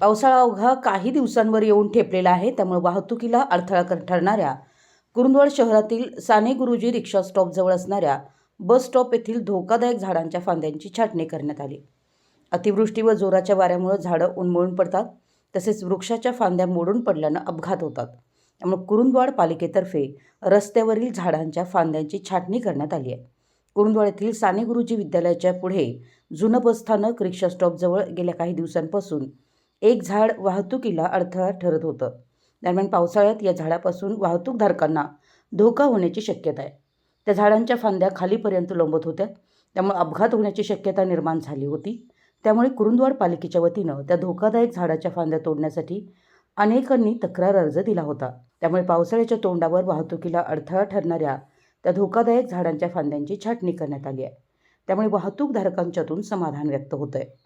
पावसाळा अवघा काही दिवसांवर येऊन ठेपलेला आहे त्यामुळे वाहतुकीला अडथळा ठरणाऱ्या कुरुंदवाड शहरातील साने गुरुजी रिक्षा स्टॉपजवळ असणाऱ्या बस स्टॉप येथील धोकादायक झाडांच्या फांद्यांची छाटणी करण्यात आली. अतिवृष्टी व जोराच्या वाऱ्यामुळे झाडं उन्मळून पडतात तसेच वृक्षाच्या फांद्या मोडून पडल्यानं अपघात होतात. त्यामुळे कुरुंदवाड पालिकेतर्फे रस्त्यावरील झाडांच्या फांद्यांची छाटणी करण्यात आली आहे. कुरुंदवाड येथील साने गुरुजी विद्यालयाच्या पुढे जुनं बसस्थानक रिक्षा स्टॉपजवळ गेल्या काही दिवसांपासून एक झाड वाहतुकीला अडथळा ठरत होतं. दरम्यान पावसाळ्यात या झाडापासून वाहतूकधारकांना धोका होण्याची शक्यता आहे. त्या झाडांच्या फांद्या खालीपर्यंत लोंबत होत्या. त्यामुळे अपघात होण्याची शक्यता निर्माण झाली होती. त्यामुळे कुरुंदवाड पालिकेच्या वतीनं त्या धोकादायक झाडाच्या फांद्या तोडण्यासाठी अनेकांनी तक्रार अर्ज दिला होता. त्यामुळे पावसाळ्याच्या तोंडावर वाहतुकीला अडथळा ठरणाऱ्या त्या धोकादायक झाडांच्या फांद्यांची छाटणी करण्यात आली आहे. त्यामुळे वाहतूकधारकांच्यातून समाधान व्यक्त होत आहे